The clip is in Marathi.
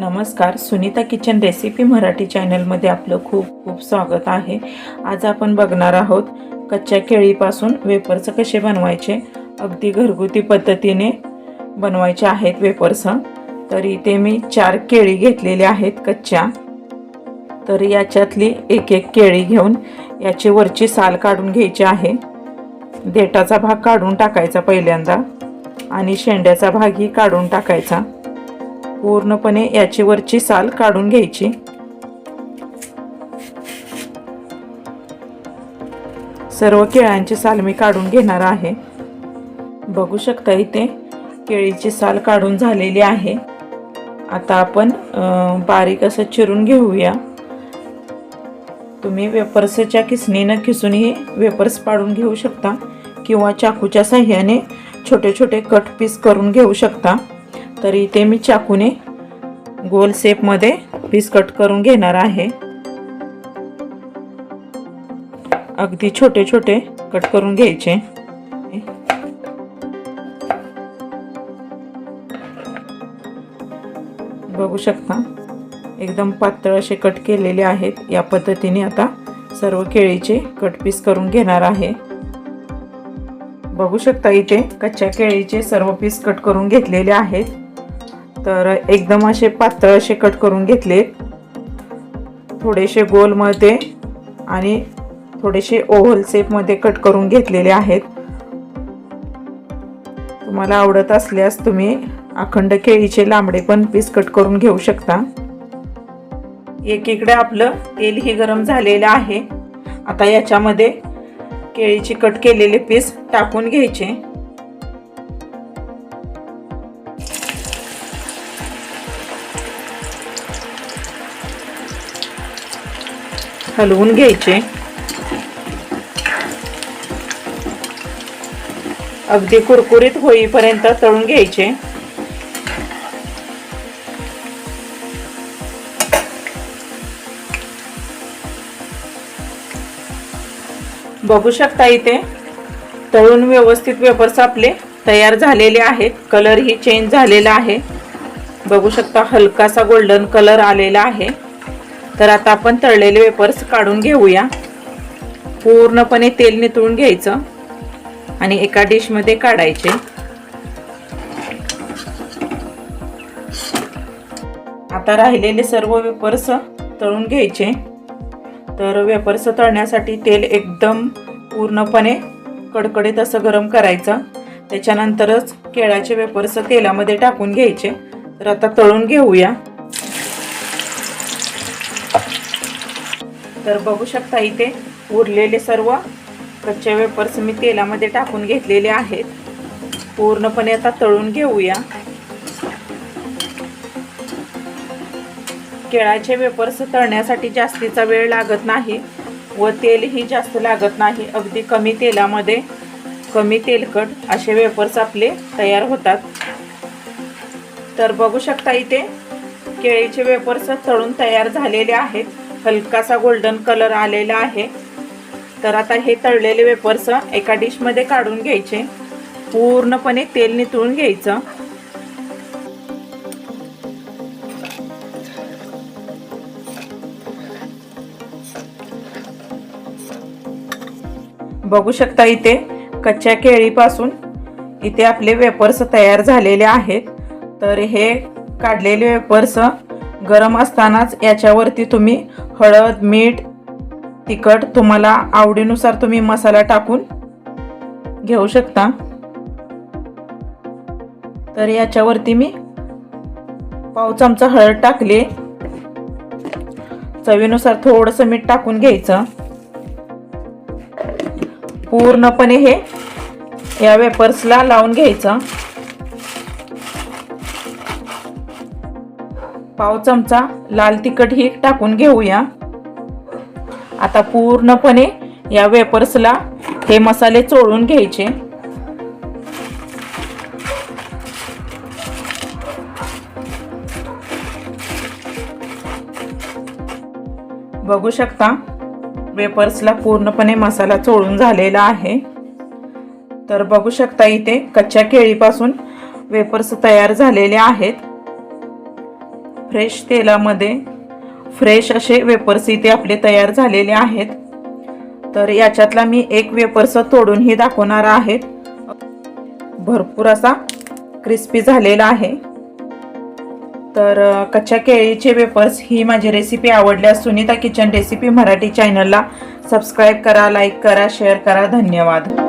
नमस्कार. सुनीता किचन रेसिपी मराठी चॅनलमध्ये आपलं खूप खूप स्वागत आहे. आज आपण बघणार आहोत कच्च्या केळीपासून वेपर्स कसे बनवायचे. अगदी घरगुती पद्धतीने बनवायचे आहेत वेपर्स तर इथे मी चार केळी घेतलेल्या आहेत कच्च्या. तर याच्यातली एक एक केळी घेऊन याची वरची साल काढून घ्यायची आहे. देठाचा भाग काढून टाकायचा पहिल्यांदा आणि शेंड्याचा भागही काढून टाकायचा. पूर्णपणे याची वरची साल काढून घ्यायची. सर्व केळ्यांची साल मी काढून घेणार आहे. बघू शकता इथे केळीची साल काढून झालेली आहे. आता आपण बारीक असं चिरून घेऊया. तुम्ही वेपर्सच्या किसणीनं किसूनही वेपर्स पाडून घेऊ शकता किंवा चाकूच्या साह्याने छोटे छोटे कट पीस करून घेऊ शकता. तर इथे मी चाकूने गोल शेपमध्ये पीस कट करून घेणार आहे. अगदी छोटे छोटे कट करून घ्यायचे. बघू शकता एकदम पातळ असे कट केलेले आहेत. या पद्धतीने आता सर्व केळीचे कट पीस करून घेणार आहे. बघू शकता इथे कच्च्या केळीचे सर्व पीस कट करून घेतलेले आहेत. तर एकदम असे पातळ असे कट करून घेतले. थोडेसे गोलमध्ये आणि थोडेसे ओव्हल शेपमध्ये कट करून घेतलेले आहेत. तुम्हाला आवडत असल्यास तुम्ही अखंड केळीचे लांबडे पण पीस कट करून घेऊ शकता. एकीकडे आपलं तेलही गरम झालेलं आहे. आता याच्यामध्ये केळीचे कट केलेले पीस टाकून घ्यायचे. हलवून घ्यायचे. अगदी कुरकुरीत होईपर्यंत तळून घ्यायचे. बघू शकता इथे तळून व्यवस्थित वेपर्स आपले तयार झालेले आहेत. कलरही चेंज झालेला आहे. बघू शकता हलकासा गोल्डन कलर आलेला आहे. तर आता आपण तळलेले वेपर्स काढून घेऊया. पूर्णपणे तेल नितळून घ्यायचं आणि एका डिशमध्ये काढायचे. आता राहिलेले सर्व वेपर्स तळून घ्यायचे. तर वेपर्स तळण्यासाठी तेल एकदम पूर्णपणे कडकडीत असं गरम करायचं. त्याच्यानंतरच केळाचे वेपर्स तेलामध्ये टाकून घ्यायचे. तर आता तळून घेऊया. तर बघू शकता इथे उरलेले सर्व कच्चे वेपर्स मी तेलामध्ये टाकून घेतलेले आहेत. पूर्णपणे आता तळून घेऊया. केळाचे वेपर्स तळण्यासाठी जास्तीचा वेळ लागत नाही व तेलही जास्त लागत नाही. अगदी कमी तेलामध्ये कमी तेलकट असे वेपर्स आपले तयार होतात. तर बघू शकता इथे केळीचे वेपर्स तळून तयार झालेले आहेत. हलकासा गोल्डन कलर आलेला आहे. तर आता हे तळलेले वेपर्स एका डिशमध्ये काढून घ्यायचे. पूर्णपणे तेल नितळून घ्यायचं. बघू शकता इथे कच्च्या केळीपासून इथे आपले वेपर्स तयार झालेले आहेत. तर हे काढलेले वेपर्स गरम असतानाच याच्यावरती तुम्ही हळद मीठ तिखट तुम्हाला आवडीनुसार तुम्ही मसाला टाकून घेऊ शकता. तर याच्यावरती मी पाव चमचा हळद टाकले. चवीनुसार थोडंसं मीठ टाकून घ्यायचं. पूर्णपणे हे या वेपर्सला लावून घ्यायचं. पाव चमचा लाल तिखट ही टाकून घेऊया. आता पूर्णपणे या वेपर्सला हे मसाले चोळून घ्यायचे. बघू शकता वेपर्सला पूर्णपणे मसाला चोळून झालेला आहे. तर बघू शकता इथे कच्च्या केळीपासून वेपर्स तयार झालेले आहेत. फ्रेश तेलामध्ये फ्रेश असे वेपर्स इथे आपले तयार झालेले आहेत. तर याच्यातला मी एक वेपर्स तोडूनही दाखवणार आहे. भरपूर असा क्रिस्पी झालेला आहे. तर कच्च्या केळीचे वेपर्स ही माझी रेसिपी आवडल्यास सुनीता किचन रेसिपी मराठी चॅनलला सबस्क्राईब करा लाईक करा शेअर करा. धन्यवाद.